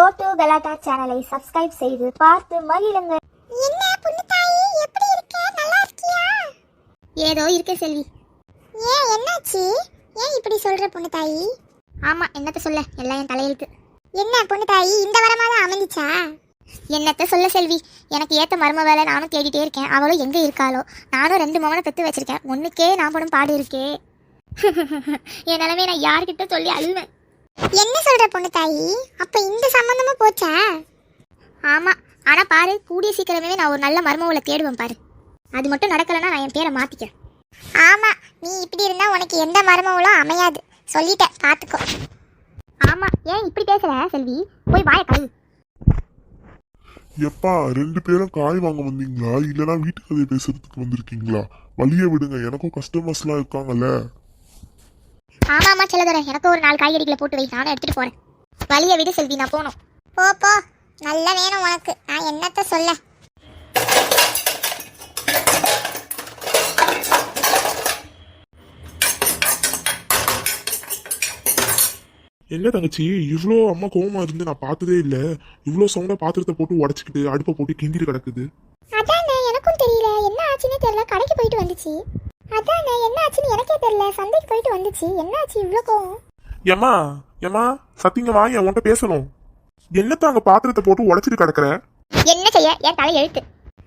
சோட்டு கலாட்டா சேனலை சப்ஸ்கிரைப் செய்து பார்த்து மகிழுங்கள். என்ன பொண்ணு தாயி எப்படி இருக்க? நல்லா இருக்கியா? ஏதோ இருக்க செல்வி. ஏன் என்னாச்சு? ஏன் இப்படி சொல்ற பொண்ணு தாயி? ஆமா என்னத்த சொல்ல? எல்லாம் என் தலையெழுத்து. என்ன பொண்ணு தாயி இந்த வரமா தான் அமைஞ்சிச்சா என்னத்த சொல்ல செல்வி? எனக்கு ஏத்த மர்ம வேலை நானும் தேடிட்டே இருக்கேன். அவளும் எங்க இருக்காளோ? நானும் ரெண்டு மகனை பெத்து வச்சிருக்கேன். ஒண்ணுக்கே நான் படும் பாடு இருக்கே. என் நிலைமையை நான் யார்கிட்ட சொல்லி அழுவேன்? என்ன சொல்ற பொண்ணு தாயி? அப்ப இந்த சம்பந்தமா போச்சா? ஆமா. ஆனா பாரு கூடிய சீக்கிரமே நான் ஒரு நல்ல மர்மவளை தேடுவேன் பாரு. அது மட்டும் நடக்கலைன்னா நான் என் பேரை மாத்திக்கிறேன். ஆமா நீ இப்படி இருந்தா உனக்கு எந்த மரமங்களும் அமையாது. சொல்லிட்டேன் பாத்துக்கோ. ஆமா ஏன் இப்படி பேசுற செல்வி? போய் வாய கழுவு. எப்பா ரெண்டு பேரும் காய் வாங்க வந்தீங்களா? இல்லனா வீட்டு கதையை பேசுறதுக்கு வந்திருக்கீங்களா? வழிய விடுங்க எனக்கும் கஸ்டமர்ஸ்லாம் இருக்காங்கல்ல. ஆமா ஆமா செல்லதர எனக்கு ஒரு நாலு காய்கறிகளை போட்டு வை நானும் எடுத்துட்டு போறேன். வழிய விடு செல்வி நான் போகணும். போ போ. நல்ல வேணும் உனக்கு. நான் என்னத்த சொல்ல? என்ன தங்கச்சி இவ்வளோ அம்மா கோவமா இருந்து நான் பார்த்ததே இல்ல. இவ்வளோ சவுண்டா பாத்திரத்தை போட்டு உடச்சிக்கிட்டு அடுப்பை போட்டு கிண்டிட்டு கிடக்குது. அதானே எனக்கும் தெரியல. என்ன ஆச்சுன்னே தெரியல. கடைக்கு போயிட்டு வந்துச்சு. அதானே என்ன ஆச்சுன்னு எனக்கே தெரியல. சந்தைக்கு போயிட்டு வந்துச்சு. என்ன ஆச்சு இவ்வளோ கோவம்? ஏமா ஏமா சத்திங்க வா என் உன்கிட்ட பேசணும். என்னத்த அங்க பாத்திரத்தை போட்டு உடச்சிட்டு கிடக்குற? என்ன செய்ய? என் தலை எழுத்து.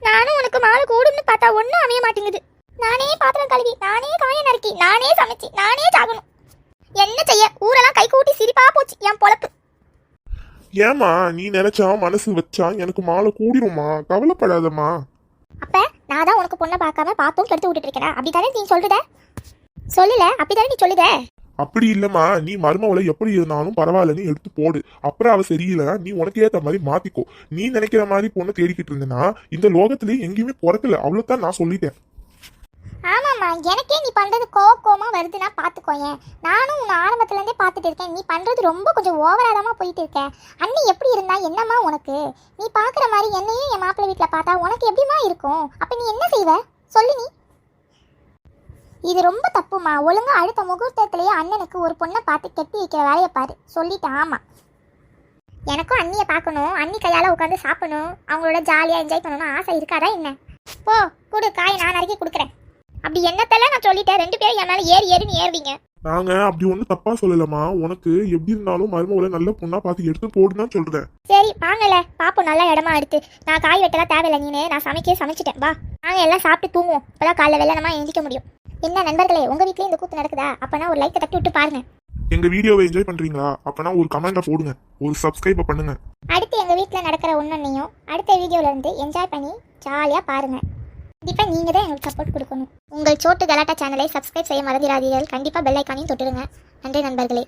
நானும் உனக்கு மாலை கூடுன்னு பார்த்தா ஒன்றும் அமைய மாட்டேங்குது. நானே பாத்திரம் கழுவி நானே காய நறுக்கி நானே சமைச்சு நானே சாகணும். என்ன செய்ய? ஊரெல்லாம் கை கூட்டி சிரிப்பா போச்சு என் பொழப்பு. ஏமா நீ நினைச்சா மனசு வச்சா எனக்கு மாலை கூடிருமா கவலைப்படாதம்மா. அப்ப நான் தான் உனக்கு பொண்ணை பார்க்காம பார்த்தும் கெடுத்து விட்டுட்டு இருக்கேன் அப்படித்தானே நீ சொல்லுத? சொல்லல அப்படித்தானே நீ சொல்லுத? அப்படி இல்லம்மா நீ மருமவளை எப்படி இருந்தாலும் பரவாயில்லன்னு எடுத்து போடு. அப்புறம் அவ சரியில்லைனா நீ உனக்கு ஏத்த மாதிரி மாத்திக்கோ. நீ நினைக்கிற மாதிரி பொண்ணை தேடிக்கிட்டு இருந்தனா இந்த லோகத்திலேயே எங்கேயுமே பிறக்கல. அவ்வளவுதான் நான் சொல்லிட்டேன். ஆமாம்மா எனக்கே நீ பண்றது கோவமா வருதுன்னா பாத்துக்கோயேன் நானும் உன்னை ஆரம்பத்துல இருந்தே பார்த்துட்டு இருக்கேன். நீ பண்றது ரொம்ப கொஞ்சம் ஓவராதமாக போயிட்டு இருக்க. அண்ணி எப்படி இருந்தா என்னம்மா உனக்கு? நீ பாக்குற மாதிரி என்னையும் என் மாப்பிள்ளை வீட்டில் பார்த்தா உனக்கு எப்படிமா இருக்கும்? அப்ப நீ என்ன செய்வ? சொல்லு நீ. இது ரொம்ப தப்புமா ஒழுங்கா அடுத்த முகூர்த்தத்திலேயே அண்ணனுக்கு ஒரு பொண்ணை பார்த்து கட்டி வைக்கிற வேலையை பாரு. சொல்லிட்டேன் ஆமா. எனக்கும் அண்ணியை பார்க்கணும். அண்ணி கையால் உட்காந்து சாப்பிடணும். அவங்களோட ஜாலியா என்ஜாய் பண்ணணும் ஆசை இருக்காதா என்ன? போ கொடு காய் நான் நறுக்கி கொடுக்குறேன் அப்படி என்னத்தெல்லாம் நான் சொல்லிட்டேன். ரெண்டு பேரும் என் மேல ஏறி ஏறின்னு ஏறுவீங்க. நாங்க அப்படி ஒண்ணும் தப்பா சொல்லலம்மா. உனக்கு எப்படி இருந்தாலும் மருமவளை நல்ல பொண்ணா பார்த்து எடுத்து போடுன்னு சொல்றேன். சரி வாங்கல. பாப்போம் நல்ல இடமா எடுத்து நான் காய் வெட்டலாம் தேவையில்லை நீனு. நான் சமைக்க சமைச்சிட்டேன். வா. நாங்க எல்லாம் சாப்பிட்டு தூங்குவோம். இப்பதான் காலைல வெள்ளனமா எந்திரிக்க முடியும். என்ன நண்பர்களே உங்க வீட்லயும் இந்த கூத்து நடக்குதா? அப்பனா ஒரு லைக்கை தட்டி விட்டு பாருங்க. எங்க வீடியோவை என்ஜாய் பண்றீங்களா? அப்பனா ஒரு கமெண்ட போடுங்க. ஒரு சப்ஸ்கிரைப் பண்ணுங்க. அடுத்து எங்க வீட்டில் நடக்கிற ஒன்னொன்னையும் அடுத்த வீடியோல இருந்து என்ஜாய் பண்ணி ஜாலியா பாருங்க. கண்டிப்பாக நீங்கள் தான் எங்களுக்கு சப்போர்ட் கொடுக்கணும். உங்கள் சோட்டு கலாட்டா சேனலை சப்ஸ்கிரைப் செய்ய மறந்துடாதீர்கள். கண்டிப்பாக பெல் ஐக்கானையும் தொட்டுருங்க நன்றி நண்பர்களே.